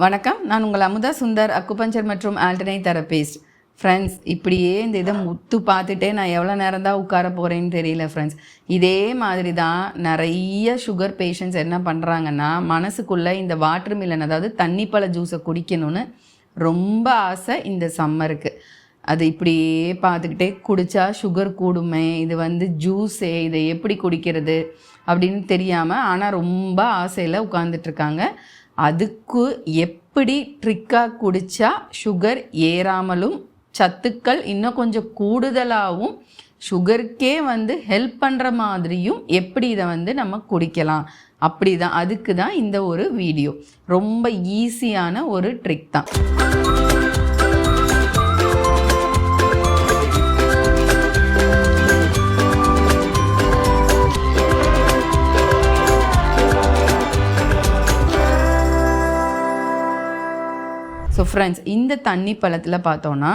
வணக்கம். நான் உங்கள் அமுதா சுந்தர் அக்குபஞ்சர் மற்றும் ஆல்டர்னேட் தெரபிஸ்ட் ஃப்ரெண்ட்ஸ் இப்படியே இந்த இதை முத்து பார்த்துட்டே நான் எவ்வளோ நேரம் தான் உட்கார போகிறேன்னு தெரியல ஃப்ரெண்ட்ஸ் இதே மாதிரி தான் நிறைய சுகர் பேஷண்ட்ஸ் என்ன பண்ணுறாங்கன்னா மனசுக்குள்ளே இந்த வாட்டர் மில்லன் அதாவது தண்ணி பழ ஜூஸை குடிக்கணும்னு ரொம்ப ஆசை இந்த சம்மருக்கு அது இப்படியே பார்த்துக்கிட்டே குடித்தா சுகர் கூடுமே இது வந்து ஜூஸே இதை எப்படி குடிக்கிறது அப்படின்னு தெரியாமல் ஆனால் ரொம்ப ஆசையில் உட்காந்துட்ருக்காங்க அதுக்கு எப்படி ட்ரிக்காக குடித்தா சுகர் ஏறாமலும் சத்துக்கள் இன்னும் கொஞ்சம் கூடுதலாகவும் சுகருக்கே வந்து ஹெல்ப் பண்ணுற மாதிரியும் எப்படி இதை வந்து நம்ம குடிக்கலாம்? அப்படி தான் அதுக்கு தான் இந்த ஒரு வீடியோ ரொம்ப ஈஸியான ஒரு ட்ரிக் தான். ஃப்ரெண்ட்ஸ் இந்த தண்ணி பழத்தில் பார்த்தோன்னா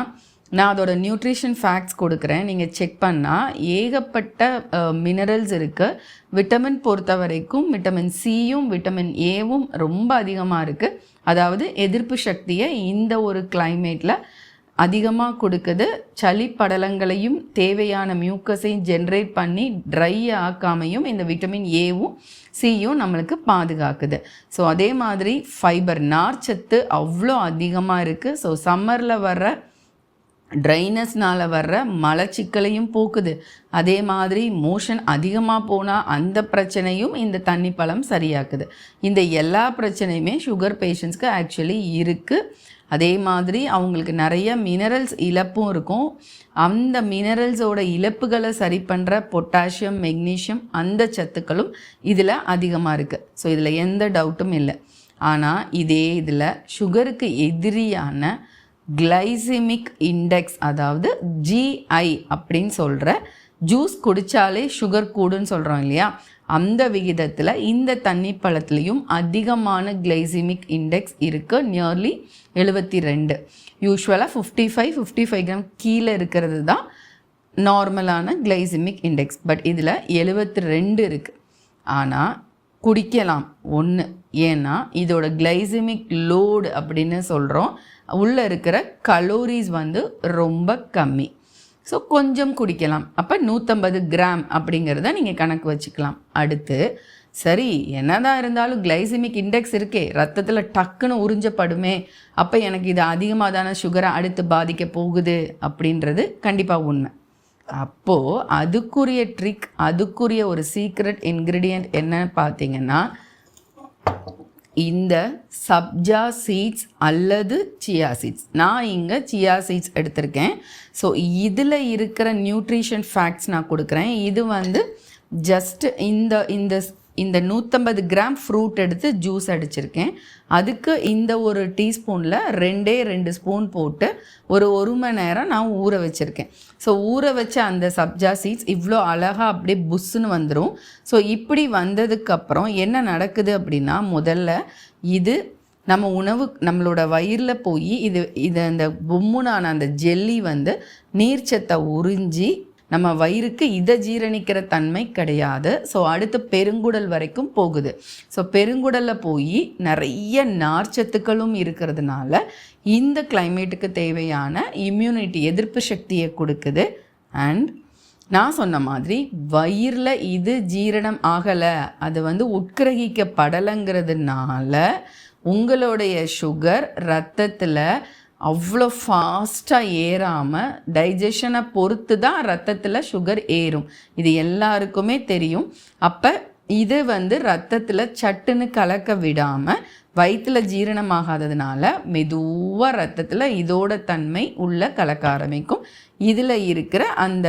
நான் அதோட நியூட்ரிஷன் ஃபேக்ட்ஸ் கொடுக்குறேன். நீங்கள் செக் பண்ணால் ஏகப்பட்ட மினரல்ஸ் இருக்குது விட்டமின் பொறுத்த வரைக்கும் விட்டமின் சியும் விட்டமின் ஏவும் ரொம்ப அதிகமாக இருக்குது அதாவது எதிர்ப்பு சக்தியை இந்த ஒரு கிளைமேட்டில் அதிகமாக கொடுக்குது. சளி படலங்களையும் தேவையான மியூக்கஸையும் ஜென்ரேட் பண்ணி ட்ரை ஆக்காமையும் இந்த விட்டமின் ஏவும் சியும் நம்மளுக்கு பாதுகாக்குது. ஸோ அதே மாதிரி ஃபைபர் நார்ச்சத்து அவ்வளோ அதிகமாக இருக்குது ஸோ சம்மரில் வர்ற ட்ரைனஸ்னால் வர்ற மலச்சிக்கலையும் போக்குது. அதே மாதிரி மோஷன் அதிகமாக போனால் அந்த பிரச்சனையும் இந்த தண்ணி பழம் சரியாக்குது. இந்த எல்லா பிரச்சனையுமே சுகர் பேஷண்ட்ஸ்க்கு ஆக்சுவலி இருக்குது அதே மாதிரி அவங்களுக்கு நிறைய மினரல்ஸ் இழப்பும் இருக்கும். அந்த மினரல்ஸோட இழப்புகளை சரி பண்ணுற பொட்டாசியம் மெக்னீஷியம் அந்த சத்துக்களும் இதில் அதிகமாக இருக்குது ஸோ இதில் எந்த டவுட்டும் இல்லை. ஆனால் இதே இதில் சுகருக்கு எதிரியான கிளைசிமிக் இண்டெக்ஸ் அதாவது ஜிஐ அப்படின்னு சொல்கிற ஜூஸ் குடித்தாலே சுகர் கூடுன்னு சொல்கிறோம் இல்லையா? அந்த விகிதத்தில் இந்த தண்ணி பழத்துலேயும் அதிகமான கிளைசிமிக் இண்டெக்ஸ் இருக்குது நியர்லி எழுபத்தி ரெண்டு யூஸ்வலாக fifty five fifty five gram கீழே இருக்கிறது தான் நார்மலான கிளைசிமிக் இண்டெக்ஸ் பட் இதில் எழுபத்தி ரெண்டு இருக்குது ஆனால் குடிக்கலாம். ஒன்று ஏன்னா இதோட கிளைசிமிக் லோடு அப்படின்னு சொல்கிறோம் உள்ளே இருக்கிற கலோரிஸ் வந்து ரொம்ப கம்மி. ஸோ கொஞ்சம் குடிக்கலாம். அப்போ நூற்றம்பது கிராம் அப்படிங்கிறத நீங்கள் கணக்கு வச்சுக்கலாம். அடுத்து சரி என்னதான் இருந்தாலும் கிளைசிமிக் இண்டெக்ஸ் இருக்கே ரத்தத்தில் டக்குன்னு உறிஞ்சப்படுமே அப்போ எனக்கு இது அதிகமாக தானே சுகரை அடுத்து பாதிக்க போகுது அப்படின்றது கண்டிப்பாக உண்மை. அப்போது அதுக்குரிய ட்ரிக் அதுக்குரிய ஒரு சீக்ரெட் இன்க்ரீடியண்ட் என்னன்னு பார்த்தீங்கன்னா இந்த சப்ஜா சீட்ஸ் அல்லது சியா சீட்ஸ். நான் இங்கே சியா சீட்ஸ் எடுத்திருக்கேன். ஸோ இதில் இருக்கிற நியூட்ரிஷன் ஃபேக்ட்ஸ் நான் கொடுக்குறேன். இது வந்து ஜஸ்ட் இந்த இந்த இந்த நூற்றம்பது கிராம் ஃப்ரூட் எடுத்து ஜூஸ் அடிச்சிருக்கேன். அதுக்கு இந்த ஒரு டீஸ்பூனில் ரெண்டே ரெண்டு ஸ்பூன் போட்டு ஒரு ஒரு மணி நேரம் நான் ஊற வச்சுருக்கேன். ஸோ ஊற வச்ச அந்த சப்ஜா சீட்ஸ் இவ்வளோ அழகாக அப்படியே புஷ்ஷுன்னு வந்துடும் ஸோ இப்படி வந்ததுக்கப்புறம் என்ன நடக்குது அப்படின்னா முதல்ல இது நம்ம உணவு நம்மளோட வயிறில் போய் இது இது அந்த பொம்முனான அந்த ஜெல்லி வந்து நீர்ச்சத்தை உறிஞ்சி நம்ம வயிறுக்கு இதை ஜீரணிக்கிற தன்மை கிடையாது. ஸோ அடுத்து பெருங்குடல் வரைக்கும் போகுது. ஸோ பெருங்குடலில் போய் நிறைய நார்ச்சத்துக்களும் இருக்கிறதுனால இந்த கிளைமேட்டுக்கு தேவையான இம்யூனிட்டி எதிர்ப்பு சக்தியை கொடுக்குது. அண்ட் நான் சொன்ன மாதிரி வயிறில் இது ஜீரணம் ஆகலை அது வந்து உட்கிரகிக்கப்படலைங்கிறதுனால உங்களுடைய சுகர் ரத்தத்தில் அவ்வளோ ஃபாஸ்ட்டாக ஏறாமல் டைஜஷனை பொறுத்து தான் ரத்தத்தில் சுகர் ஏறும். இது எல்லாருக்குமே தெரியும். அப்போ இது வந்து ரத்தத்தில் சட்டுன்னு கலக்க விடாமல் வயிற்றில் ஜீரணமாகாததுனால மெதுவாக ரத்தத்தில் இதோட தன்மை உள்ள கலக்க ஆரம்பிக்கும். இதில் இருக்கிற அந்த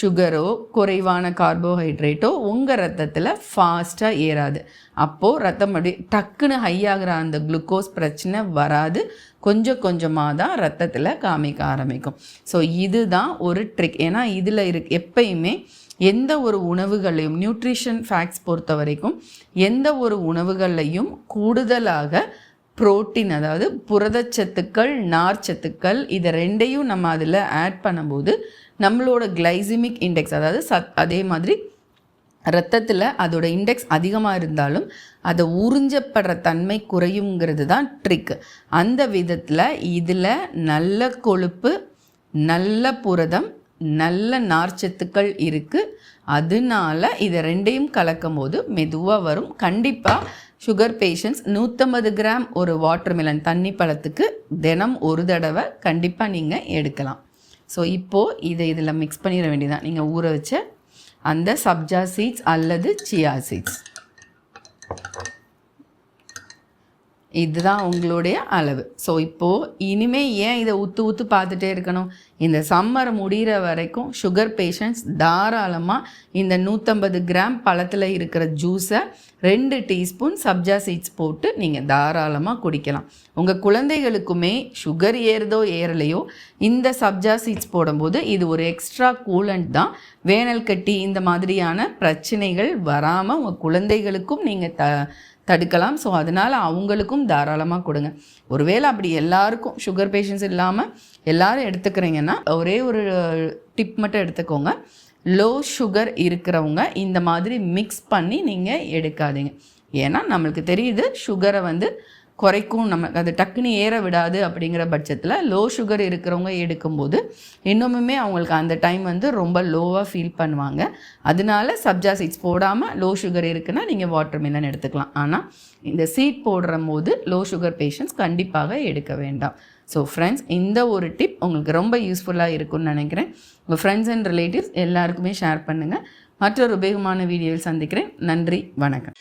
சுகரோ குறைவான கார்போஹைட்ரேட்டோ உங்கள் ரத்தத்தில் ஃபாஸ்ட்டாக ஏறாது. அப்போது ரத்தம் அப்படி டக்குன்னு ஹை ஆகிற அந்த குளுக்கோஸ் பிரச்சனை வராது. கொஞ்சம் கொஞ்சமாக தான் ரத்தத்தில் காமிக்க ஆரம்பிக்கும். ஸோ இதுதான் ஒரு ட்ரிக் ஏன்னா இதில் இரு எப்பயுமே எந்த ஒரு உணவுகளையும் நியூட்ரிஷன் ஃபேக்ட்ஸ் பொறுத்த வரைக்கும் எந்த ஒரு உணவுகளையும் கூடுதலாக புரோட்டீன் அதாவது புரதச்சத்துக்கள் நார்ச்சத்துக்கள் இதை ரெண்டையும் நம்ம அதில் ஆட் பண்ணும்போது நம்மளோட கிளைசிமிக் இண்டெக்ஸ் அதாவது சத் அதே மாதிரி ரத்தத்தில் அதோட இண்டெக்ஸ் அதிகமாக இருந்தாலும் அதை உறிஞ்சப்படுற தன்மை குறையுங்கிறது தான் ட்ரிக் அந்த விதத்தில் இதில் நல்ல கொழுப்பு நல்ல புரதம் நல்ல நார்ச்சத்துக்கள் இருக்குது அதனால இதை ரெண்டையும் கலக்கும் போது மெதுவாக வரும். கண்டிப்பாக சுகர் பேஷண்ட்ஸ் நூற்றம்பது கிராம் ஒரு வாட்டர்மெலன் தண்ணி பழத்துக்கு தினம் ஒரு தடவை கண்டிப்பாக நீங்கள் எடுக்கலாம். ஸோ இப்போது இதை இதில் மிக்ஸ் பண்ணிட வேண்டியதான் நீங்கள் ஊற வச்ச அந்த சப்ஜா சீட்ஸ் அல்லது சியா சீட்ஸ் இதுதான் உங்களுடைய அளவு. ஸோ இப்போது இனிமேல் ஏன் இதை ஊற்று ஊற்று பார்த்துட்டே இருக்கணும்? இந்த சம்மர் முடிகிற வரைக்கும் சுகர் பேஷண்ட்ஸ் தாராளமாக இந்த நூற்றம்பது கிராம் பழத்தில் இருக்கிற ஜூஸை ரெண்டு டீஸ்பூன் சப்ஜா சீட்ஸ் போட்டு நீங்கள் தாராளமாக குடிக்கலாம். உங்கள் குழந்தைகளுக்குமே சுகர் ஏறுதோ ஏறலையோ இந்த சப்ஜா சீட்ஸ் போடும்போது இது ஒரு எக்ஸ்ட்ரா கூலண்ட் தான். வேனல் கட்டி இந்த மாதிரியான பிரச்சனைகள் வராமல் உங்கள் குழந்தைகளுக்கும் நீங்கள் த தடுக்கலாம். ஸோ அதனால் அவங்களுக்கும் தாராளமாக கொடுங்க. ஒருவேளை அப்படி எல்லாருக்கும் சுகர் பேஷண்ட்ஸ் இல்லாமல் எல்லாரும் எடுத்துக்கிறீங்கன்னா ஒரே ஒரு டிப் மட்டும் எடுத்துக்கோங்க. லோ சுகர் இருக்கிறவங்க இந்த மாதிரி மிக்ஸ் பண்ணி நீங்கள் எடுக்காதீங்க. ஏன்னா நம்மளுக்கு தெரியுது சுகரை வந்து குறைக்கும் நம்ம அது டக்குன்னு ஏற விடாது அப்படிங்கிற பட்சத்தில் லோ சுகர் இருக்கிறவங்க எடுக்கும்போது இன்னுமுமே அவங்களுக்கு அந்த டைம் வந்து ரொம்ப லோவாக ஃபீல் பண்ணுவாங்க. அதனால சப்ஜா சீட்ஸ் போடாமல் லோ சுகர் இருக்குன்னா நீங்கள் வாட்டர் மில்லன் எடுத்துக்கலாம். ஆனால் இந்த சீட் போடுற போது லோ சுகர் பேஷண்ட்ஸ் கண்டிப்பாக எடுக்க வேண்டாம். ஸோ ஃப்ரெண்ட்ஸ் இந்த ஒரு டிப் உங்களுக்கு ரொம்ப யூஸ்ஃபுல்லாக இருக்கும்னு நினைக்கிறேன். உங்கள் ஃப்ரெண்ட்ஸ் அண்ட் ரிலேட்டிவ்ஸ் எல்லாருக்குமே ஷேர் பண்ணுங்கள் மற்றொரு உபயோகமான வீடியோவில் சந்திக்கிறேன். நன்றி வணக்கம்.